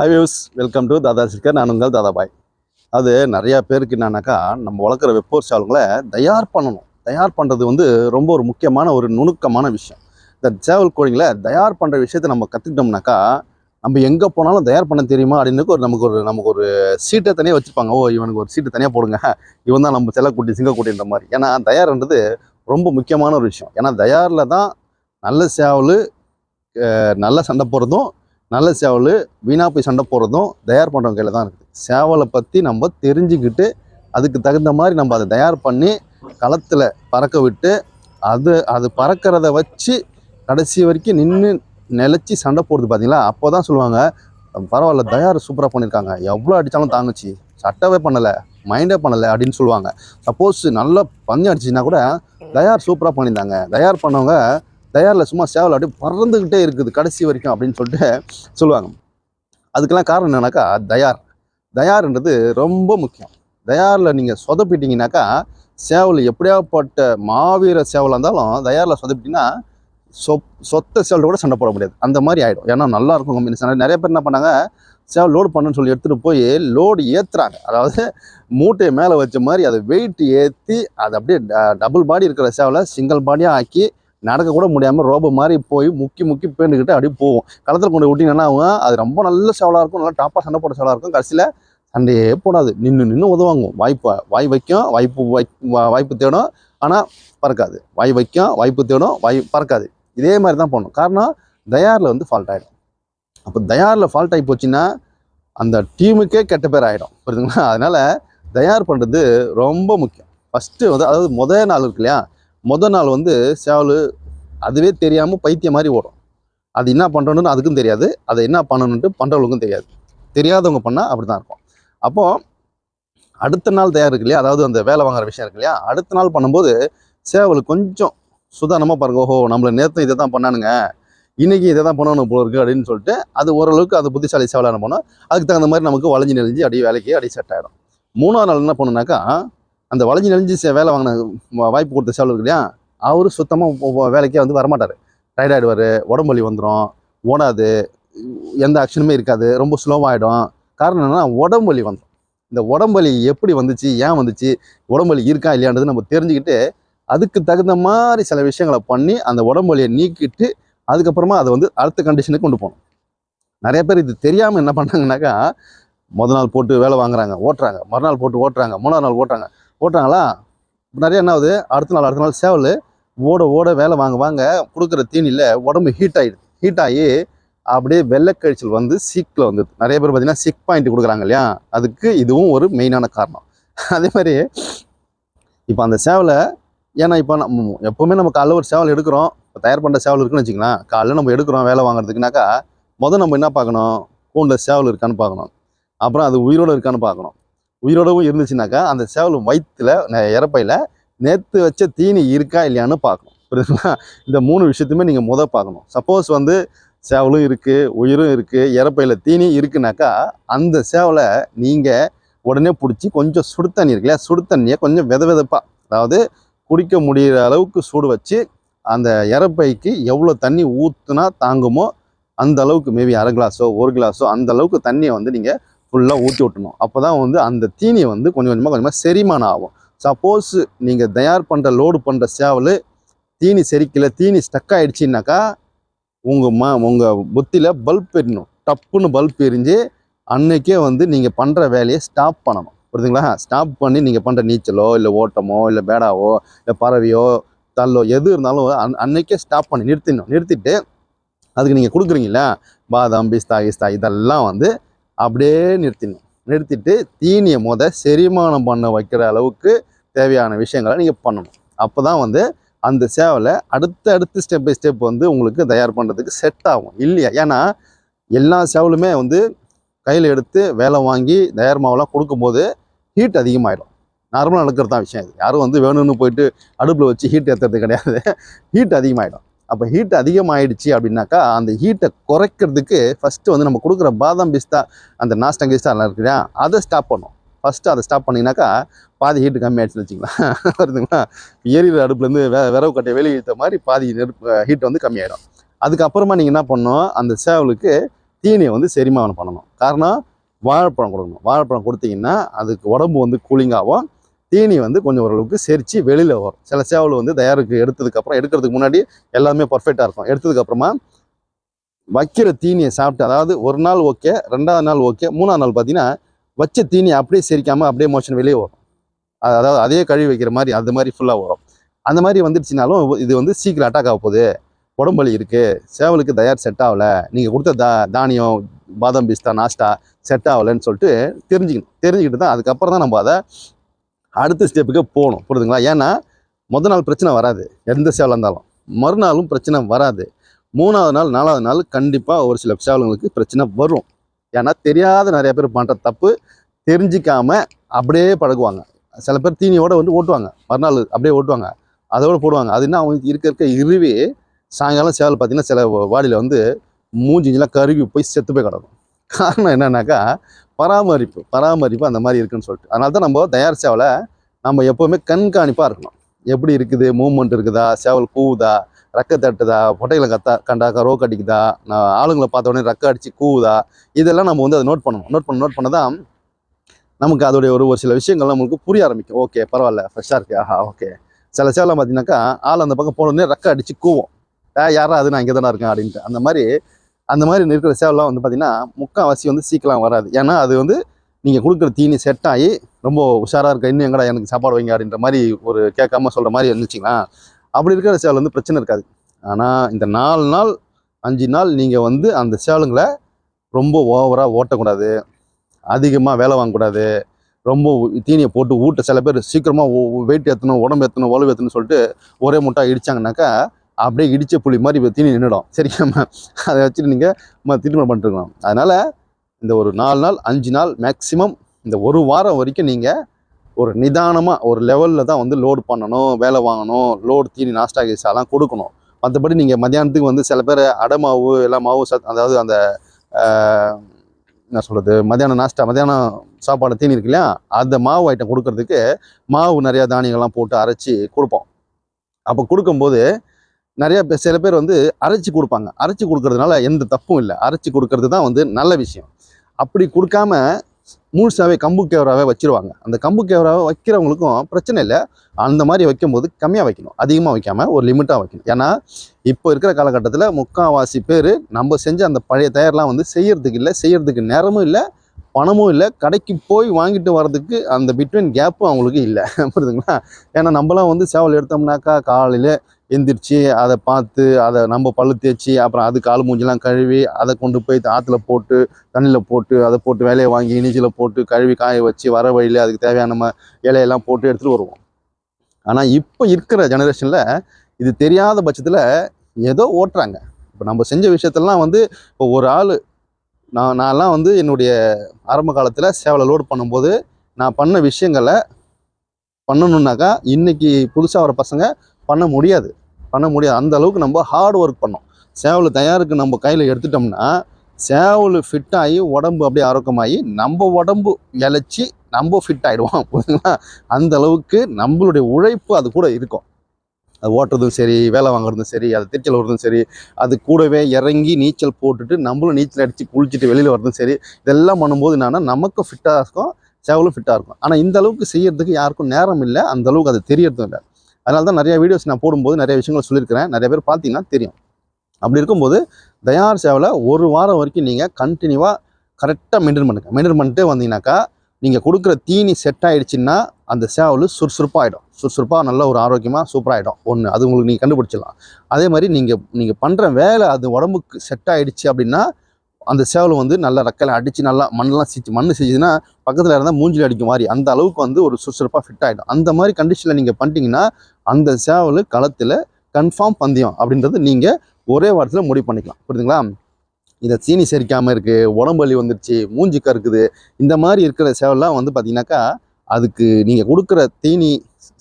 Hi views welcome to Dada Shikhar நான் உங்கள் தாதாபாய் அது நிறையா பேருக்கு என்னன்னாக்கா நம்ம வளர்க்குற வெப்போர் தயார் பண்ணணும். தயார் பண்ணுறது வந்து ரொம்ப ஒரு முக்கியமான ஒரு நுணுக்கமான விஷயம். இந்த சேவல் கோழிங்களை தயார் பண்ணுற விஷயத்தை நம்ம கற்றுக்கிட்டோம்னாக்கா நம்ம எங்கே போனாலும் தயார் பண்ண தெரியுமா அப்படின்னு ஒரு நமக்கு ஒரு நமக்கு ஒரு சீட்டை தனியாக வச்சுருப்பாங்க ஓ இவனுக்கு ஒரு சீட்டு தனியாக போடுங்க. இவன் தான் நம்ம செல்லக்குட்டி சிங்கக்குட்டின்ற மாதிரி. ஏன்னா தயார்ன்றது ரொம்ப முக்கியமான ஒரு விஷயம். ஏன்னா தயாரில் தான் நல்ல சேவல் நல்ல சண்டை போடுறதும் நல்ல சேவல். வீணாக போய் சண்டை போடுறதும் தயார் பண்ணுறவங்க கையில் தான் இருக்குது. சேவலை பற்றி நம்ம தெரிஞ்சுக்கிட்டு அதுக்கு தகுந்த மாதிரி நம்ம அதை தயார் பண்ணி களத்தில் பறக்க விட்டு அது அது பறக்கிறத வச்சு கடைசி வரைக்கும் நின்று நிலச்சி சண்டை போடுறது பார்த்தீங்களா? அப்போ தான் சொல்லுவாங்க பரவாயில்ல தயார் சூப்பராக பண்ணியிருக்காங்க. எவ்வளோ அடித்தாலும் தாங்குச்சு. சட்டவே பண்ணலை மைண்டே பண்ணலை அப்படின்னு சொல்லுவாங்க. சப்போஸ் நல்ல பந்தயம் அடிச்சுன்னா கூட தயார் சூப்பராக பண்ணியிருந்தாங்க. தயார் பண்ணவங்க தயாரில் சும்மா சேவல் அப்படியே பறந்துக்கிட்டே இருக்குது கடைசி வரைக்கும் அப்படின்னு சொல்லிட்டு சொல்லுவாங்க. அதுக்கெல்லாம் காரணம் என்னன்னாக்கா தயார். தயார்ன்றது ரொம்ப முக்கியம். தயாரில் நீங்கள் சொதப்பிட்டீங்கன்னாக்கா சேவல் எப்படியாப்பட்ட மாவீர சேவலாக இருந்தாலும் தயாரில் சொதப்பிட்டிங்கன்னா சொப் சொத்த சேவல் கூட சண்டை போட முடியாது. அந்த மாதிரி ஆகிடும் ஏன்னா நல்லா இருக்கும் கம்பெனி நிறைய பேர் என்ன பண்ணாங்க சேவல் லோடு பண்ணுன்னு சொல்லி எடுத்துகிட்டு போய் லோடு ஏற்றுறாங்க அதாவது மூட்டையை மேலே வச்ச மாதிரி அதை வெயிட் ஏற்றி அதை அப்படியே டபுள் பாடி இருக்கிற சேவலை சிங்கிள் பாடியாக ஆக்கி நடக்க கூட முடியாமல் ரோபோ மாதிரி போய் முக்கி முக்கி பேண்டுக்கிட்டு அப்படியே போவோம். களத்தில் கொண்டு விட்டிங்கன்னா அவங்க அது ரொம்ப நல்ல சேவலாக இருக்கும். நல்லா டாப்பாக சண்டை போட சேவலாக இருக்கும். கடைசியில் சண்டையே போடாது. நின்று நின்று உதவாங்க வாய்ப்பை வாய் வைக்கும் வாய்ப்பு வை- வா- வாய்ப்பு தேடும். ஆனால் பறக்காது. வாய் வைக்கும் வாய்ப்பு தேடும் வாய் பறக்காது. இதே மாதிரி தான் போகணும் காரணம் தயாரில் வந்து ஃபால்ட் ஆகிடும் அப்போ தயாரில் ஃபால்ட் ஆகி போச்சுன்னா அந்த டீமுக்கே கெட்ட பேர் ஆகிடும் புரியுதுங்களா? அதனால் தயார் பண்ணுறது ரொம்ப முக்கியம். ஃபஸ்ட்டு வந்து அதாவது முதல் நாள் இருக்கு இல்லையா? முதல் நாள் வந்து சேவல் அதுவே தெரியாமல் பைத்தியம் மாதிரி ஓடும். அது என்ன பண்ணுறோன்னு அதுக்கும் தெரியாது. அதை என்ன பண்ணணுன்ட்டு பண்ணுறவங்களுக்கும் தெரியாது. தெரியாதவங்க பண்ணால் அப்படி தான் இருக்கும். அப்போது அடுத்த நாள் தயார் இருக்கு இல்லையா? அதாவது அந்த வேலை வாங்குற விஷயம் இருக்கு இல்லையா? அடுத்த நாள் பண்ணும்போது சேவல் கொஞ்சம் சுதாரணமாக பாருங்க. ஓஹோ நம்மளை நேரத்தை இதை தான் பண்ணானுங்க. இன்றைக்கி இதை தான் பண்ணணும் போல இருக்குது அப்படின்னு சொல்லிட்டு அது ஓரளவுக்கு அது புத்திசாலி சேவலான என்ன பண்ணோம்? அதுக்கு தகுந்த மாதிரி நமக்கு வளைஞ்சு நெளிஞ்சு அப்படியே வேலைக்கு அடி செட் ஆகிடும் மூணாவது நாள் என்ன பண்ணுனாக்கா அந்த வளைஞ்சு நெளிஞ்சு வேலை வாங்கின வாய்ப்பு கொடுத்த சேவல் இருக்கு இல்லையா? அவர் சுத்தமாக வேலைக்கே வந்து வரமாட்டார். டயர்ட் ஆகிடுவார் உடம்புலி வந்துடும் ஓடாது எந்த ஆக்ஷனுமே இருக்காது ரொம்ப ஸ்லோவாகிடும் காரணம் என்னென்னா உடம்பு வலி வந்துடும் இந்த உடம்பு வலி எப்படி வந்துச்சு ஏன் வந்துச்சு உடம்பு வலி இருக்கா இல்லையான்றது நம்ம தெரிஞ்சுக்கிட்டு அதுக்கு தகுந்த மாதிரி சில விஷயங்களை பண்ணி அந்த உடம்பு வலியை நீக்கிட்டு அதுக்கப்புறமா அதை வந்து அடுத்த கண்டிஷனுக்கு கொண்டு போகணும். நிறைய பேர் இது தெரியாமல் என்ன பண்ணாங்கன்னாக்கா முத நாள் போட்டு வேலை வாங்குறாங்க ஓட்டுறாங்க மறுநாள் போட்டு ஓட்டுறாங்க மூணாவது நாள் ஓட்டுறாங்க. ஓட்டுறாங்களா நிறைய என்ன ஆகுது? அடுத்த நாள் அடுத்த நாள் சேவல் ஓட ஓட வேலை வாங்க வாங்க கொடுக்குற தீனியில் உடம்பு ஹீட் ஆகிடுது ஹீட் ஆகி அப்படியே வெள்ளைக்கழிச்சல் வந்து சீக்கில் வந்து நிறைய பேர் பார்த்திங்கன்னா சிக் பாயிண்ட் கொடுக்குறாங்க இல்லையா? அதுக்கு இதுவும் ஒரு மெயினான காரணம். அதே மாதிரி இப்போ அந்த சேவலை ஏன்னா இப்போ நம்ம எப்போவுமே நம்ம காலைல ஒரு சேவல் எடுக்கிறோம். இப்போ தயார் பண்ணுற சேவல் இருக்குன்னு வச்சுக்கலாம் காலைல நம்ம எடுக்கிறோம் வேலை வாங்குறதுக்குனாக்கா முதல் நம்ம என்ன பார்க்கணும்? கூண்டில் சேவல் இருக்கான்னு பார்க்கணும். அப்புறம் அது உயிரோடு இருக்கான்னு பார்க்கணும். உயிரோடவும் இருந்துச்சுனாக்கா அந்த சேவல் வயிற்றுல இறப்பையில் நேற்று வச்ச தீனி இருக்கா இல்லையான்னு பார்க்கணும். புரியுதுங்களா? இந்த மூணு விஷயத்தையுமே நீங்கள் முத பார்க்கணும். சப்போஸ் வந்து சேவலும் இருக்குது உயிரும் இருக்குது இறப்பையில் தீனி இருக்குனாக்கா அந்த சேவலை நீங்கள் உடனே பிடிச்சி கொஞ்சம் சுடு தண்ணி இருக்கு இல்லையா? சுடு தண்ணியை கொஞ்சம் வித விதப்பாக அதாவது குடிக்க முடிகிற அளவுக்கு சூடு வச்சு அந்த இறப்பைக்கு எவ்வளோ தண்ணி ஊற்றுனா தாங்குமோ அந்த அளவுக்கு மேபி அரை கிளாஸோ ஒரு கிளாஸோ அந்த அளவுக்கு தண்ணியை வந்து நீங்கள் ஃபுல்லாக ஊற்றி விட்டணும். அப்போ தான் வந்து அந்த தீனியை வந்து கொஞ்சம் கொஞ்சமாக கொஞ்சமாக செரிமானம் ஆகும். சப்போஸ் நீங்கள் தயார் பண்ணுற லோடு பண்ணுற சேவல் தீனி செரிக்கல தீனி ஸ்டக் ஆகிடுச்சின்னாக்கா உங்கள் ம உங்கள் புத்தியில் பல்ப் எரியணும். டப்புன்னு பல்ப் எரிஞ்சு அன்னைக்கே வந்து நீங்கள் பண்ணுற வேலையை ஸ்டாப் பண்ணணும். புரியுதுங்களா? ஸ்டாப் பண்ணி நீங்கள் பண்ணுற நீச்சலோ இல்லை ஓட்டமோ இல்லை பேடாவோ இல்லை பறவையோ தள்ளோ எது இருந்தாலும் அன் அன்னைக்கே ஸ்டாப் பண்ணி நிறுத்திடணும். நிறுத்திட்டு அதுக்கு நீங்கள் கொடுக்குறீங்களா பாதாம் பிஸ்தா கிஸ்தா இதெல்லாம் வந்து அப்படியே நிறுத்திடணும் நிறுத்திட்டு தீனியை முத செரிமானம் பண்ண வைக்கிற அளவுக்கு தேவையான விஷயங்களை நீங்கள் பண்ணணும். அப்போ தான் வந்து அந்த சேவலை அடுத்த அடுத்து ஸ்டெப் பை ஸ்டெப் வந்து உங்களுக்கு தயார் பண்ணுறதுக்கு செட் ஆகும். இல்லையா? ஏன்னா எல்லா சேவலுமே வந்து கையில் எடுத்து வேலை வாங்கி தயார் மாவெல்லாம் கொடுக்கும்போது ஹீட் அதிகமாகிடும் நார்மலாக நடக்கிறது தான் விஷயம் இது. யாரும் வந்து வேணும்னு போயிட்டு அடுப்பில் வச்சு ஹீட் ஏற்றுறது கிடையாது. ஹீட் அதிகமாகிடும் அப்போ ஹீட் அதிகமாகிடுச்சு அப்படின்னாக்கா அந்த ஹீட்டை குறைக்கிறதுக்கு ஃபஸ்ட்டு வந்து நம்ம கொடுக்குற பாதாம் பிஸ்தா அந்த நாஸ்டா கிஸ்தா எல்லாம் இருக்கு இல்லையா? அதை ஸ்டாப் பண்ணும். ஃபஸ்ட்டு அதை ஸ்டாப் பண்ணிங்கனாக்கா பாதி ஹீட்டு கம்மியாகிடுச்சுன்னு வச்சுங்களேன் வருதுங்களா? எரியிற அடுப்புலேருந்து வெ விரவு கட்டை வெளியே இழுத்த மாதிரி பாதி நெருப்பு ஹீட் வந்து கம்மியாயிடும். அதுக்கப்புறமா நீங்கள் என்ன பண்ணணும்? அந்த சேவலுக்கு தீனியை வந்து செரிமானம் பண்ணணும். காரணம் வாழைப்பழம் கொடுக்கணும். வாழைப்பழம் கொடுத்தீங்கன்னா அதுக்கு உடம்பு வந்து கூலிங்காகும் தீனி வந்து கொஞ்சம் ஓரளவுக்கு செரித்து வெளியில் வரும். சில சேவல் வந்து தயாருக்கு எடுத்ததுக்கப்புறம் எடுக்கிறதுக்கு முன்னாடி எல்லாமே பர்ஃபெக்டாக இருக்கும். எடுத்ததுக்கப்புறமா வைக்கிற தீனியை சாப்பிட்டு அதாவது ஒரு நாள் ஓகே ரெண்டாவது நாள் ஓகே மூணாவது நாள் பார்த்தீங்கன்னா வச்ச தீனி அப்படியே செரிக்காமல் அப்படியே மோஷன் வெளியே வரும். அதாவது அதே கழுவி வைக்கிற மாதிரி அது மாதிரி ஃபுல்லாக வரும். அந்த மாதிரி வந்துடுச்சுனாலும் இது வந்து சீக்கிரம் அட்டாக் ஆக போகுது. உடம்புலி இருக்குது சேவலுக்கு தயார் செட் ஆகலை. நீங்கள் கொடுத்த தா தானியம் பாதாம் பிஸ்தா நாஸ்டா செட் ஆகலைன்னு சொல்லிட்டு தெரிஞ்சுக்கணும். தெரிஞ்சுக்கிட்டு தான் அதுக்கப்புறம் தான் நம்ம அதை அடுத்த ஸ்டெப்புக்கு போகணும். புரியுதுங்களா? ஏன்னா முதல் நாள் பிரச்சனை வராது. எந்த சேவலாக இருந்தாலும் மறுநாளும் பிரச்சனை வராது. மூணாவது நாள் நாலாவது நாள் கண்டிப்பாக ஒரு சில சேவலுங்களுக்கு பிரச்சனை வரும். ஏன்னா தெரியாத நிறைய பேர் பண்ணுற தப்பு தெரிஞ்சிக்காமல் அப்படியே பழகுவாங்க. சில பேர் தீனியோட வந்து ஓட்டுவாங்க. மறுநாள் அப்படியே ஓட்டுவாங்க. அதோடு போடுவாங்க. அது என்ன அவங்க இருக்க இருக்க இருவே சாயங்காலம் சேவல் பார்த்தீங்கன்னா சில வாடியில் வந்து மூஞ்சிஞ்செலாம் கருகி போய் செத்து போய் கிடக்கும். காரணம் என்னன்னாக்கா பராமரிப்பு பராமரிப்பு அந்த மாதிரி இருக்குன்னு சொல்லிட்டு. அதனால தான் நம்ம தயார் சேவலை நம்ம எப்போவுமே கண்காணிப்பாக இருக்கணும். எப்படி இருக்குது? மூவ்மெண்ட் இருக்குதா? சேவல் கூவுதா? ரக்க தட்டுதா? பொட்டைகளை கத்தா கண்டாக்கா ரோக் கடிக்குதா? நான் ஆளுங்களை பார்த்த உடனே ரக்க அடித்து கூவுதா? இதெல்லாம் நம்ம வந்து அதை நோட் பண்ணணும். நோட் பண்ண நோட் பண்ண தான் நமக்கு அதோடைய ஒரு ஒரு சில விஷயங்கள் நம்மளுக்கு புரிய ஆரம்பிக்கும். ஓகே பரவாயில்ல ஃப்ரெஷ்ஷாக இருக்கு. ஆஹா ஓகே. சில சேவலாம் பார்த்தீங்கன்னாக்கா ஆள் அந்த பக்கம் போன உடனே அடித்து அடிச்சு கூவும். யாரா அது? நான் இங்கே தானே இருக்கேன் அப்படின்ட்டு. அந்த மாதிரி அந்த மாதிரி இருக்கிற சேவலாம் வந்து பார்த்திங்கன்னா முக்கால்வாசி வந்து சீக்கிரம் வராது. ஏன்னா அது வந்து நீங்கள் கொடுக்குற தீனி செட் ஆகி ரொம்ப உஷாராக இருக்க இன்னும் எங்கடா எனக்கு சாப்பாடு வைங்க அப்படின்ற மாதிரி ஒரு கேட்காம சொல்கிற மாதிரி இருந்துச்சுங்களா? அப்படி இருக்கிற சேவல் வந்து பிரச்சனை இருக்காது. ஆனால் இந்த நாலு நாள் அஞ்சு நாள் நீங்கள் வந்து அந்த சேவலுங்களை ரொம்ப ஓவராக ஓட்டக்கூடாது. அதிகமாக வேலை வாங்கக்கூடாது. ரொம்ப தீனியை போட்டு ஊட்ட சில பேர் சீக்கிரமாக வெயிட் ஏற்றணும் உடம்பு ஏற்றணும் உழவு ஏற்றணும்னு சொல்லிட்டு ஒரே முட்டாக இடித்தாங்கனாக்கா அப்படியே இடிச்ச புளி மாதிரி இப்போ தீனி நின்றுடும் சரியாம அதை வச்சுட்டு நீங்கள் திருமணம் பண்ணிருக்கலாம் அதனால் இந்த ஒரு நாலு நாள் அஞ்சு நாள் மேக்ஸிமம் இந்த ஒரு வாரம் வரைக்கும் நீங்கள் ஒரு நிதானமாக ஒரு லெவலில் தான் வந்து லோடு பண்ணணும் வேலை வாங்கணும் லோடு தீனி நாஸ்டா கீசாலாம் கொடுக்கணும். மற்றபடி நீங்கள் மத்தியானத்துக்கு வந்து சில பேர் அடை மாவு எல்லாம் மாவு சத் அதாவது அந்த என்ன சொல்கிறது மத்தியானம் நாஸ்டா மத்தியானம் சாப்பாடு தீனி இருக்கு இல்லையா? அந்த மாவு ஐட்டம் கொடுக்கறதுக்கு மாவு நிறையா தானியங்கள்லாம் போட்டு அரைச்சி கொடுப்போம். அப்போ கொடுக்கும்போது நிறைய சில பேர் வந்து அரைச்சி கொடுப்பாங்க. அரைச்சி கொடுக்கறதுனால எந்த தப்பும் இல்லை. அரைச்சி கொடுக்கறது தான் வந்து நல்ல விஷயம். அப்படி கொடுக்காம முழுசாவே கம்பு கேவராகவே வச்சிருவாங்க. அந்த கம்பு கேவராவை வைக்கிறவங்களுக்கும் பிரச்சனை இல்லை. அந்த மாதிரி வைக்கும்போது கம்மியாக வைக்கணும். அதிகமாக வைக்காம ஒரு லிமிட்டாக வைக்கணும். ஏன்னா இப்போ இருக்கிற காலகட்டத்தில் முக்கால்வாசி பேர் நம்ம செஞ்ச அந்த பழைய தயாரெலாம் வந்து செய்கிறதுக்கு இல்லை. செய்கிறதுக்கு நேரமும் இல்லை. பணமும் இல்லை. கடைக்கு போய் வாங்கிட்டு வர்றதுக்கு அந்த பிட்வீன் கேப்பும் அவங்களுக்கு இல்லை. புரியுதுங்களா? ஏன்னா நம்மலாம் வந்து சேவல் எடுத்தோம்னாக்கா காலையில் எந்திரிச்சு அதை பார்த்து அதை நம்ம பல்லு தேய்ச்சி அப்புறம் அது கால் மூஞ்சிலாம் கழுவி அதை கொண்டு போய் ஆற்றுல போட்டு தண்ணியில் போட்டு அதை போட்டு வேலையை வாங்கி இனிச்சில் போட்டு கழுவி காய வச்சு வர வழியில் அதுக்கு தேவையான நம்ம இலையெல்லாம் போட்டு எடுத்துகிட்டு வருவோம். ஆனால் இப்போ இருக்கிற ஜெனரேஷனில் இது தெரியாத பட்சத்தில் ஏதோ ஓட்டுறாங்க. இப்போ நம்ம செஞ்ச விஷயத்தெல்லாம் வந்து இப்போ ஒரு ஆள் நான் நான்லாம் வந்து என்னுடைய ஆரம்ப காலத்தில் சேவலை லோடு பண்ணும்போது நான் பண்ண விஷயங்களை பண்ணணுன்னாக்கா இன்றைக்கி புதுசாக வர பசங்க பண்ண முடியாது. பண்ண முடியாது. அந்த அளவுக்கு நம்ம ஹார்ட் ஒர்க் பண்ணோம். சேவல் தயாருக்கு நம்ம கையில் எடுத்துட்டோம்னா சேவல் ஃபிட் ஆகி உடம்பு அப்படியே ஆரோக்கியமாகி நம்ம உடம்பு இழைச்சி நம்ம ஃபிட் ஆகிடுவோம் புரியுதுங்களா? அந்த அளவுக்கு நம்மளுடைய உழைப்பு அது கூட இருக்கும். அது ஓட்டுறதும் சரி வேலை வாங்குறதும் சரி அது திருச்சல் வர்றதும் சரி அது கூடவே இறங்கி நீச்சல் போட்டுட்டு நம்மளும் நீச்சல் அடித்து குளிச்சுட்டு வெளியில் வர்றதும் சரி இதெல்லாம் பண்ணும்போது என்னென்னா நமக்கும் ஃபிட்டாக இருக்கும் சேவலும் ஃபிட்டாக இருக்கும். ஆனால் இந்த அளவுக்கு செய்யறதுக்கு யாருக்கும் நேரம் இல்லை. அந்த அளவுக்கு அது தெரியறதும் இல்லை. அதனால தான் நிறைய வீடியோஸ் நான் போடும்போது நிறைய விஷயங்கள் சொல்லியிருக்கிறேன். நிறைய பேர் பார்த்தீங்கன்னா தெரியும். அப்படி இருக்கும்போது தயார் சேவலை ஒரு வாரம் வரைக்கும் நீங்கள் கண்டினியூவாக கரெக்டாக மெயின்டைன் பண்ணுங்கள் மெயின்டைன் பண்ணிட்டு வந்தீங்கன்னாக்கா நீங்கள் கொடுக்குற தீனி செட் ஆகிடுச்சின்னா அந்த சேவல் சுறுசுறுப்பாகிடும் சுறுசுறுப்பாக நல்ல ஒரு ஆரோக்கியமாக சூப்பராகிடும் ஒன்று அது உங்களுக்கு நீங்கள் கண்டுபிடிச்சிடலாம். அதே மாதிரி நீங்கள் நீங்கள் பண்ணுற வேலை அது உடம்புக்கு செட் ஆகிடுச்சு அப்படின்னா அந்த சேவல் வந்து நல்லா ரெக்கையில் அடித்து நல்லா மண்ணெலாம் சிச்சு மண் செஞ்சுதுன்னா பக்கத்தில் இருந்தால் மூஞ்சில் அடிக்கும் மாதிரி அந்த அளவுக்கு வந்து ஒரு சுறுசுறுப்பாக ஃபிட் ஆகிடும் அந்த மாதிரி கண்டிஷனில் நீங்கள் பண்ணிட்டீங்கன்னா அந்த சேவல் களத்தில் கன்ஃபார்ம் பந்தயம் அப்படின்றது நீங்கள் ஒரே வாரத்தில் முடிவு பண்ணிக்கலாம். புரியுதுங்களா? இதை சீனி செரிக்காமல் இருக்குது உடம்பு வலி வந்துருச்சு மூஞ்சி கருக்குது இந்த மாதிரி இருக்கிற சேவல்லாம் வந்து பார்த்தீங்கன்னாக்கா அதுக்கு நீங்கள் கொடுக்குற தீனி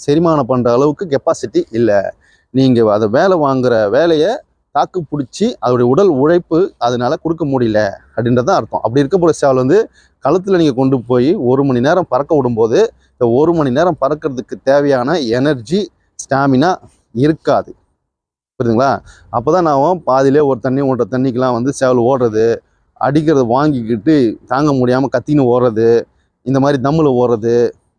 செரிமானம் பண்ணுற அளவுக்கு கெப்பாசிட்டி இல்லை. நீங்கள் அதை வேலை வாங்குகிற வேலையை தாக்கு பிடிச்சி அதோடைய உடல் உழைப்பு அதனால் கொடுக்க முடியல அப்படின்றது தான் அர்த்தம். அப்படி இருக்க போகிற சேவல் வந்து களத்தில் நீங்கள் கொண்டு போய் ஒரு மணி நேரம் பறக்க விடும்போது இந்த ஒரு மணி நேரம் பறக்கிறதுக்கு தேவையான எனர்ஜி ஸ்டாமினா இருக்காது. புரியுதுங்களா? அப்போ தான் நான் பாதியிலே ஒரு தண்ணி ஒன்றரை தண்ணிக்கெலாம் வந்து சேவல் ஓடுறது அடிக்கிறத வாங்கிக்கிட்டு தாங்க முடியாமல் கத்தின்னு ஓடுறது இந்த மாதிரி தம்மில் ஓடுறது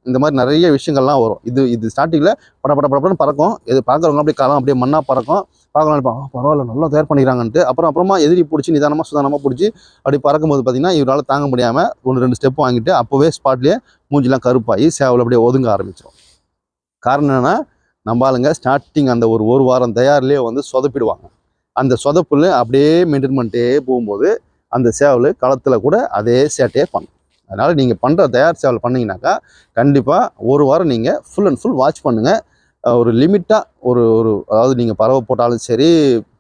இந்த மாதிரி நிறைய விஷயங்கள்லாம் வரும். இது இது ஸ்டார்டிங்கில் பட பட படப்படன்னு பறக்கும். இது பார்க்குறவங்க அப்படியே காலம் அப்படியே மண்ணாக பறக்கும். பார்க்கலாம் நினைப்பாங்க பரவாயில்ல நல்லா தயார் பண்ணிக்கிறாங்கன்ட்டு. அப்புறம் அப்புறமா எதிரி பிடிச்சி நிதானமாக சுதானமாக பிடிச்சி அப்படி பறக்கும்போது பார்த்திங்கன்னா இவரால் தாங்க முடியாமல் ஒன்று ரெண்டு ஸ்டெப் வாங்கிட்டு அப்போவே ஸ்பாட்லேயே மூஞ்சிலாம் கருப்பாகி சேவல் அப்படியே ஒதுங்க ஆரம்பிச்சிடும் காரணம் என்னென்னா நம்பாளுங்க ஸ்டார்டிங் அந்த ஒரு ஒரு வாரம் தயார்லேயே வந்து சொதப்பிடுவாங்க. அந்த சொதப்புல அப்படியே மெயின்டைன் பண்ணிட்டே போகும்போது அந்த சேவல் களத்தில் கூட அதே சேட்டையே பண்ணும். அதனால் நீங்கள் பண்ணுற தயார் சேவல் பண்ணீங்கன்னாக்கா கண்டிப்பாக ஒரு வாரம் நீங்கள் ஃபுல் அண்ட் ஃபுல் வாட்ச் பண்ணுங்கள் ஒரு லிமிட்டாக ஒரு ஒரு அதாவது நீங்கள் பறவை போட்டாலும் சரி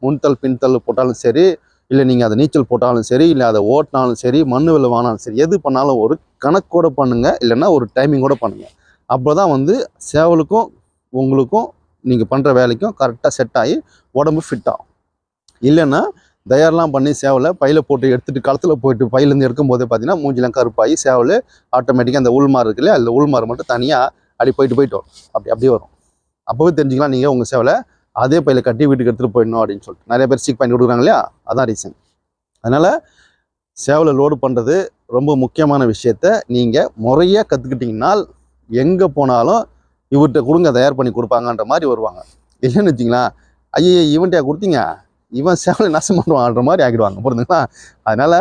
முன்தல் பின்தல் போட்டாலும் சரி இல்லை நீங்கள் அதை நீச்சல் போட்டாலும் சரி இல்லை அதை ஓட்டினாலும் சரி மண் வெளில வாங்கினாலும் சரி எது பண்ணாலும் ஒரு கணக்கோடு பண்ணுங்கள் இல்லைன்னா ஒரு டைமிங்கோடு பண்ணுங்கள் அப்போ தான் வந்து சேவலுக்கும் உங்களுக்கும் நீங்கள் பண்ணுற வேலைக்கும் கரெக்டாக செட் ஆகி உடம்பு ஃபிட் ஆகும். இல்லைன்னா தயாரெலாம் பண்ணி சேவலை பையில போட்டு எடுத்துகிட்டு களத்தில் போயிட்டு பையிலேருந்து எடுக்கும்போது பார்த்தீங்கன்னா மூஞ்சிலாம் கருப்பாகி சேவல் ஆட்டோமேட்டிக்காக அந்த உள்மாறு இருக்குல்ல அந்த உள்மார் மட்டும் தனியாக அப்படி போயிட்டு போயிட்டு வரும். அப்படி அப்படியே வரும். அப்போவே தெரிஞ்சுக்கலாம் நீங்கள் உங்கள் சேவலை அதே பையில கட்டி வீட்டுக்கு எடுத்துகிட்டு போயிடணும் அப்படின்னு சொல்லிட்டு. நிறைய பேர் சீக் பண்ணி கொடுக்குறாங்க இல்லையா? அதான் ரீசன் அதனால் சேவலை லோடு பண்ணுறது ரொம்ப முக்கியமான விஷயத்த நீங்கள் முறையாக கற்றுக்கிட்டிங்கன்னா எங்கே போனாலும் இவர்கிட்ட கொடுங்க தயார் பண்ணி கொடுப்பாங்கன்ற மாதிரி வருவாங்க. இல்லைன்னு வச்சிங்களேன் ஐயோ இவன்கிட்ட கொடுத்தீங்க இவன் சேவலை நாசம் பண்ணுவான்ற மாதிரி ஆக்கிடுவாங்க புரிஞ்சுங்களா? அதனால்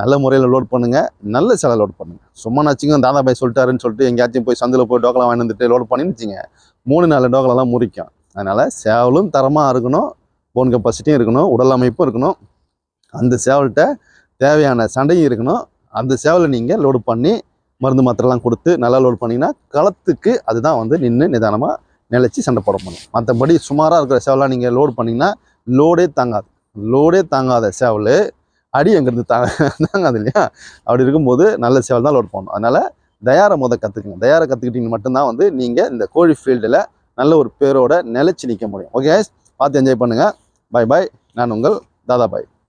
நல்ல முறையில் லோட் பண்ணுங்கள் நல்ல சேலை லோட் பண்ணுங்கள் சும்மா நச்சுங்க தாதாபாய் சொல்லிட்டாருன்னு சொல்லிட்டு எங்கேயாச்சும் போய் சந்தையில் போய் டோக்கெலாம் வாங்கி வந்துட்டு லோட் பண்ணின்னு வச்சிங்க. மூணு நாலு டோக்கலெல்லாம் முறிக்கும். அதனால் சேவலும் தரமாக இருக்கணும் போன் கெப்பாசிட்டியும் இருக்கணும் உடல் அமைப்பும் இருக்கணும். அந்த சேவல்கிட்ட தேவையான சண்டையும் இருக்கணும். அந்த சேவலை நீங்கள் லோடு பண்ணி மருந்து மாத்திரைலாம் கொடுத்து நல்லா லோட் பண்ணிங்கன்னா களத்துக்கு அதுதான் வந்து நின்று நிதானமாக நிலைச்சி சண்டை போட முடியும். மற்றபடி சுமாராக இருக்கிற சேவலாம் நீங்கள் லோடு பண்ணிங்கன்னா லோடே தாங்காது. லோடே தாங்காத சேவல் அடி எங்கேருந்து தாங்க தாங்காது இல்லையா? அப்படி இருக்கும்போது நல்ல சேவல் தான் லோட் பண்ணணும். அதனால் தயாரை முத கற்றுக்குங்க தயாரை கற்றுக்கிட்டீங்க மட்டும்தான் வந்து நீங்கள் இந்த கோழி ஃபீல்டில் நல்ல ஒரு பேரோட நிலைச்சி நிற்க முடியும். ஓகே பார்த்து என்ஜாய் பண்ணுங்கள் பை பாய் நான் உங்கள் தாதா பாய்.